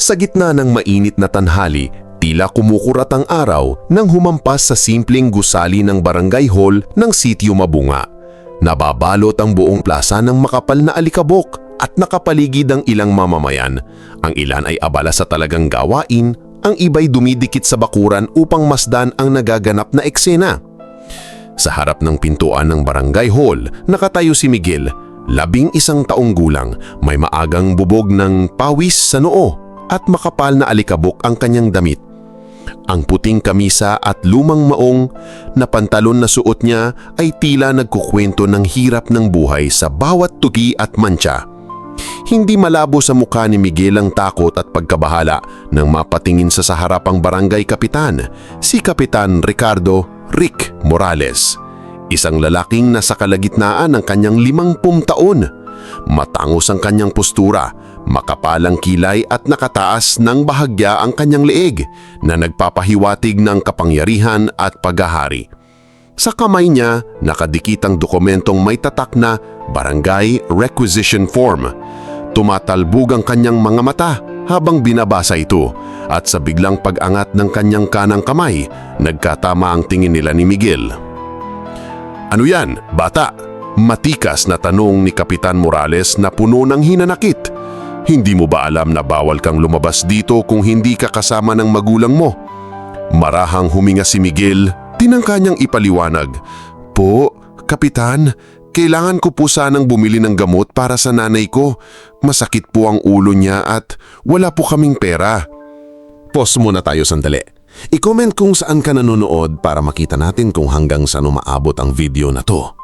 Sa gitna ng mainit na tanhali, tila kumukurat ang araw nang humampas sa simpleng gusali ng barangay hall ng sitio Mabunga. Nababalot ang buong plaza ng makapal na alikabok at nakapaligid ang ilang mamamayan. Ang ilan ay abala sa talagang gawain, ang iba'y dumidikit sa bakuran upang masdan ang nagaganap na eksena. Sa harap ng pintuan ng barangay hall, nakatayo si Miguel, labing isang taong gulang, may maagang bubog ng pawis sa noo at makapal na alikabok ang kanyang damit. Ang puting kamisa at lumang maong na pantalon na suot niya ay tila nagkukwento ng hirap ng buhay sa bawat tugi at mancha. Hindi malabo sa mukha ni Miguel ang takot at pagkabahala nang mapatingin sa sa harapang barangay kapitan, si Kapitan Ricardo Rick Morales. Isang lalaking nasa kalagitnaan ng kanyang limangpung taon. Matangos ang kanyang postura, makapalang kilay at nakataas ng bahagya ang kanyang leeg na nagpapahiwatig ng kapangyarihan at paghahari. Sa kamay niya, nakadikit ang dokumentong may tatak na Barangay Requisition Form. Tumatalbog ang kanyang mga mata habang binabasa ito at sa biglang pag-angat ng kanyang kanang kamay, nagkatama ang tingin nila ni Miguel. Ano yan, bata? Matikas na tanong ni Kapitan Morales na puno ng hinanakit. Hindi mo ba alam na bawal kang lumabas dito kung hindi ka kasama ng magulang mo? Marahang huminga si Miguel, tinangka niyang ipaliwanag. Po, Kapitan, kailangan ko po sanang bumili ng gamot para sa nanay ko. Masakit po ang ulo niya at wala po kaming pera. Pause muna tayo sandali. I-comment kung saan ka nanonood para makita natin kung hanggang saan umaabot ang video na to.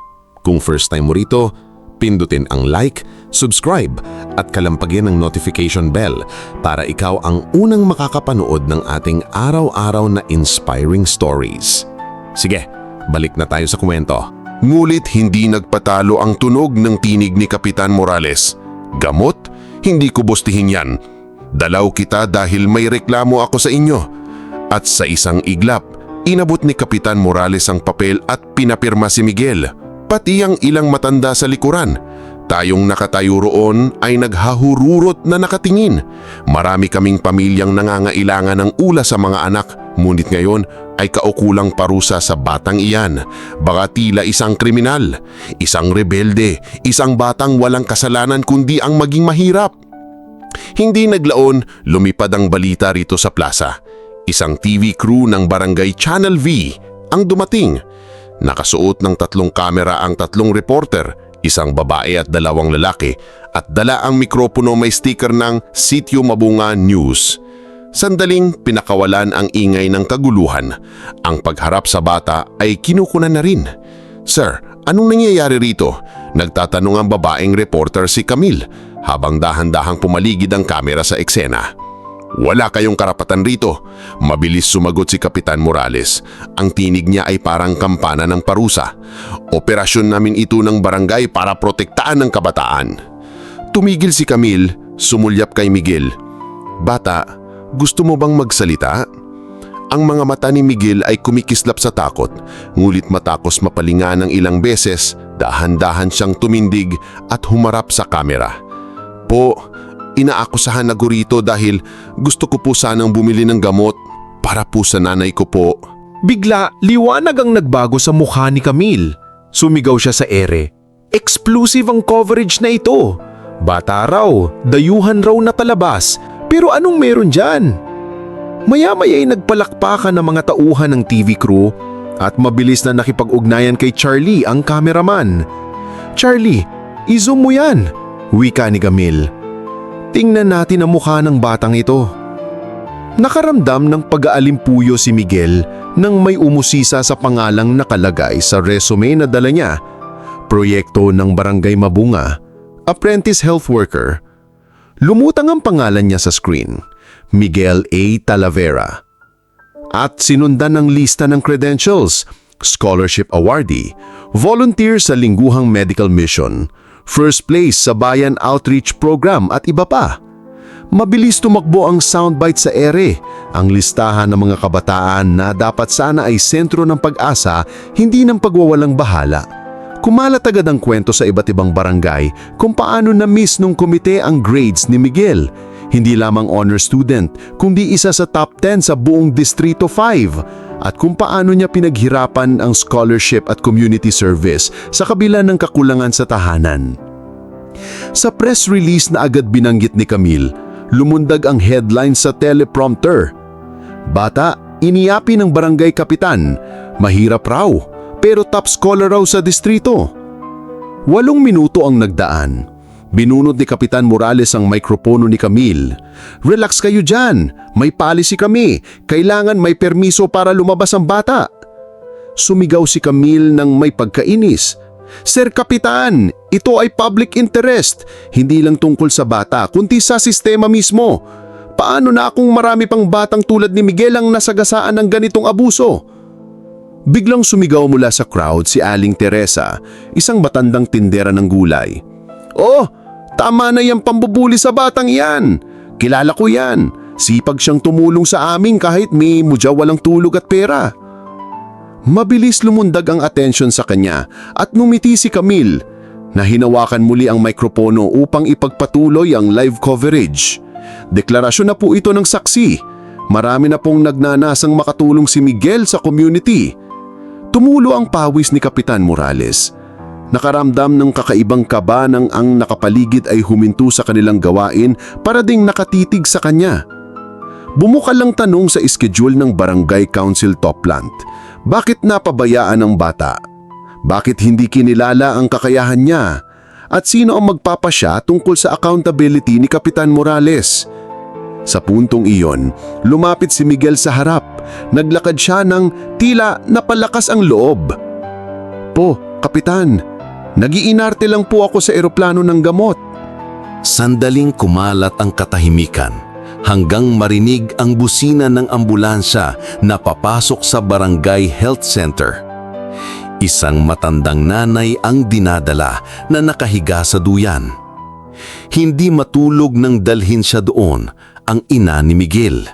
Kung first time mo rito, pindutin ang like, subscribe at kalampagin ang notification bell para ikaw ang unang makakapanood ng ating araw-araw na inspiring stories. Sige, balik na tayo sa kwento. Ngulit hindi nagpatalo ang tunog ng tinig ni Kapitan Morales. Gamot? Hindi ko bustihin yan. Dalaw kita dahil may reklamo ako sa inyo. At sa isang iglap, inabot ni Kapitan Morales ang papel at pinapirma si Miguel, pati ang ilang matanda sa likuran. Tayong nakatayo roon ay naghahururot na nakatingin. Marami kaming pamilyang nangangailangan ng ula sa mga anak, ngunit ngayon ay kaukulang parusa sa batang iyan. Baka tila isang kriminal, isang rebelde, isang batang walang kasalanan kundi ang maging mahirap. Hindi naglaon, lumipad ang balita rito sa plaza. Isang TV crew ng Barangay Channel V ang dumating. Nakasuot ng tatlong kamera ang tatlong reporter, isang babae at dalawang lalaki at dala ang mikropono may sticker ng Sitio Mabunga News. Sandaling pinakawalan ang ingay ng kaguluhan. Ang pagharap sa bata ay kinukunan na rin. Sir, anong nangyayari rito? Nagtatanong ang babaeng reporter si Camille habang dahan-dahang pumaligid ang kamera sa eksena. Wala kayong karapatan rito. Mabilis sumagot si Kapitan Morales. Ang tinig niya ay parang kampana ng parusa. Operasyon namin ito ng barangay para protektaan ng kabataan. Tumigil si Camille, sumulyap kay Miguel. Bata, gusto mo bang magsalita? Ang mga mata ni Miguel ay kumikislap sa takot, ngulit matapos mapalinga ng ilang beses, dahan-dahan siyang tumindig at humarap sa kamera. Po, inaakusahan ako rito dahil gusto ko po sanang bumili ng gamot para po sa nanay ko po. Bigla, liwanag ang nagbago sa mukha ni Camille. Sumigaw siya sa ere. Exclusive ang coverage na ito. Bata raw, dayuhan raw na palabas. Pero anong meron dyan? Maya-maya ay nagpalakpakan ng mga tauhan ng TV crew at mabilis na nakipag-ugnayan kay Charlie ang kameraman. Charlie, i-zoom mo yan, wika ni Camille. Tingnan natin ang mukha ng batang ito. Nakaramdam ng pag-aalimpuyo si Miguel nang may umusisa sa pangalang nakalagay sa resume na dala niya. Proyekto ng Barangay Mabunga, Apprentice Health Worker. Lumutang ang pangalan niya sa screen, Miguel A. Talavera. At sinundan ng lista ng credentials, scholarship awardee, volunteer sa lingguhang medical mission, first place sa Bayan Outreach Program at iba pa. Mabilis tumakbo ang soundbite sa ere, ang listahan ng mga kabataan na dapat sana ay sentro ng pag-asa, hindi ng pagwawalang bahala. Kumalat agad ang kwento sa iba't ibang barangay kung paano na-miss nung komite ang grades ni Miguel. Hindi lamang honor student, kundi isa sa top 10 sa buong Distrito 5 at kung paano niya pinaghirapan ang scholarship at community service sa kabila ng kakulangan sa tahanan. Sa press release na agad binanggit ni Camille, lumundag ang headline sa teleprompter. Bata, iniyapi ng barangay kapitan, mahirap raw, pero top scholar raw sa distrito. Walong minuto ang nagdaan. Binunot ni Kapitan Morales ang mikropono ni Camille. Relax kayo dyan, may policy kami, kailangan may permiso para lumabas ang bata. Sumigaw si Camille ng may pagkainis. Sir Kapitan, ito ay public interest, hindi lang tungkol sa bata, kundi sa sistema mismo. Paano na akong marami pang batang tulad ni Miguel ang nasagasaan ng ganitong abuso? Biglang sumigaw mula sa crowd si Aling Teresa, isang matandang tindera ng gulay. Oh, tama na yung pambubuli sa batang yan. Kilala ko yan. Sipag siyang tumulong sa amin kahit may mudya walang tulog at pera. Mabilis lumundag ang atensyon sa kanya at numiti si Camille na hinawakan muli ang mikropono upang ipagpatuloy ang live coverage. Deklarasyon na po ito ng saksi. Marami na pong nagnanasang makatulong si Miguel sa community. Tumulo ang pawis ni Kapitan Morales. Nakaramdam ng kakaibang kaba nang ang nakapaligid ay huminto sa kanilang gawain para ding nakatitig sa kanya. Bumukal lang tanong sa schedule ng Barangay Council Topland. Bakit napabayaan ang bata? Bakit hindi kinilala ang kakayahan niya? At sino ang magpapasya tungkol sa accountability ni Kapitan Morales? Sa puntong iyon, lumapit si Miguel sa harap. Naglakad siya ng tila napalakas ang loob. Po, Kapitan, nagiinarte lang po ako sa eroplano ng gamot. Sandaling kumalat ang katahimikan hanggang marinig ang busina ng ambulansya na papasok sa barangay health center. Isang matandang nanay ang dinadala na nakahiga sa duyan. Hindi matulog nang dalhin siya doon ang ina ni Miguel.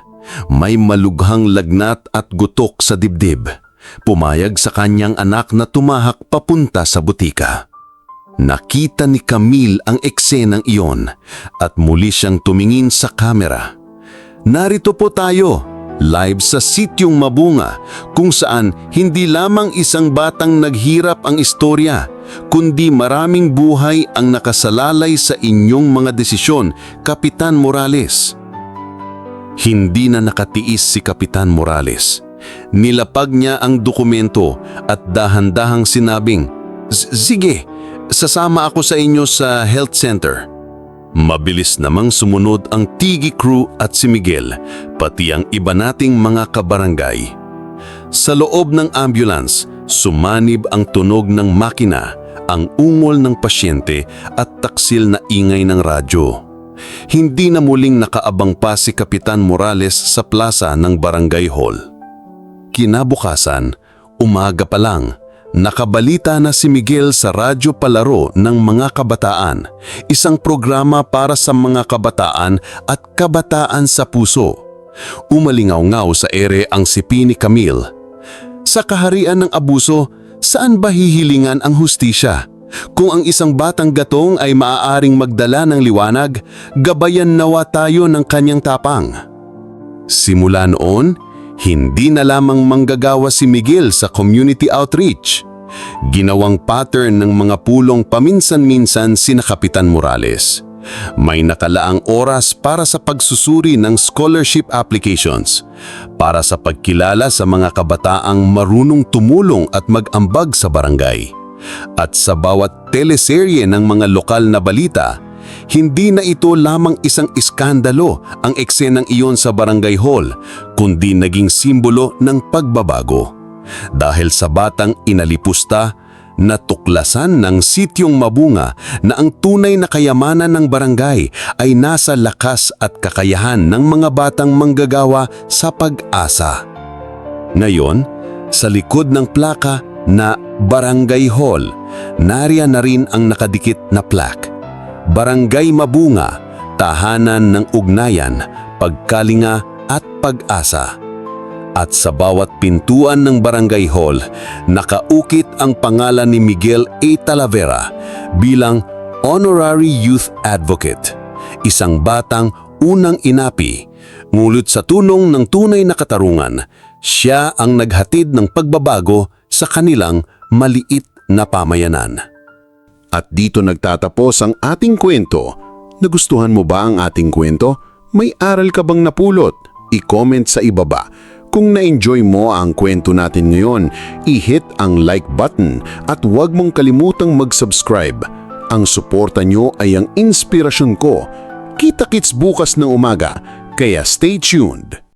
May malughang lagnat at gutok sa dibdib. Pumayag sa kanyang anak na tumahak papunta sa butika. Nakita ni Camille ang eksenang iyon at muli siyang tumingin sa kamera. Narito po tayo, live sa Sityong Mabunga, kung saan hindi lamang isang batang naghirap ang istorya, kundi maraming buhay ang nakasalalay sa inyong mga desisyon, Kapitan Morales. Hindi na nakatiis si Kapitan Morales. Nilapag niya ang dokumento at dahan-dahang sinabing, "S- Sige, sasama ako sa inyo sa health center. Mabilis namang sumunod ang Tigi crew at si Miguel, pati ang iba nating mga kabarangay. Sa loob ng ambulance, sumanib ang tunog ng makina, ang ungol ng pasyente at taksil na ingay ng radyo. Hindi na muling nakaabang pa si Kapitan Morales sa plaza ng barangay hall. Kinabukasan, umaga pa lang, nakabalita na si Miguel sa radyo palaro ng mga kabataan, isang programa para sa mga kabataan at kabataan sa puso. Umalingaw-ngaw sa ere ang sipi ni Camille. Sa kaharian ng abuso, saan ba hihilingan ang hustisya? Kung ang isang batang gatong ay maaaring magdala ng liwanag, gabayan nawa tayo ng kanyang tapang. Simula noon, hindi na lamang manggagawa si Miguel sa community outreach. Ginawang pattern ng mga pulong paminsan-minsan sina Kapitan Morales. May nakalaang oras para sa pagsusuri ng scholarship applications, para sa pagkilala sa mga kabataang marunong tumulong at mag-ambag sa barangay. At sa bawat teleserye ng mga lokal na balita, hindi na ito lamang isang iskandalo ang eksenang iyon sa barangay hall, kundi naging simbolo ng pagbabago. Dahil sa batang inalipusta, natuklasan ng sityong mabunga na ang tunay na kayamanan ng barangay ay nasa lakas at kakayahan ng mga batang manggagawa sa pag-asa. Ngayon, sa likod ng plaka na Barangay Hall, nariyan na rin ang nakadikit na plaque. Barangay Mabunga, tahanan ng ugnayan, pagkalinga at pag-asa. At sa bawat pintuan ng Barangay Hall, nakaukit ang pangalan ni Miguel A. Talavera bilang Honorary Youth Advocate, isang batang unang inapi, ngunit sa tulong ng tunay na katarungan, siya ang naghatid ng pagbabago sa kanilang maliit na pamayanan. At dito nagtatapos ang ating kwento. Nagustuhan mo ba ang ating kwento? May aral ka bang napulot? I-comment sa ibaba. Kung na-enjoy mo ang kwento natin ngayon, i-hit ang like button at huwag mong kalimutang mag-subscribe. Ang suporta nyo ay ang inspirasyon ko. Kita-kits bukas ng umaga, kaya stay tuned.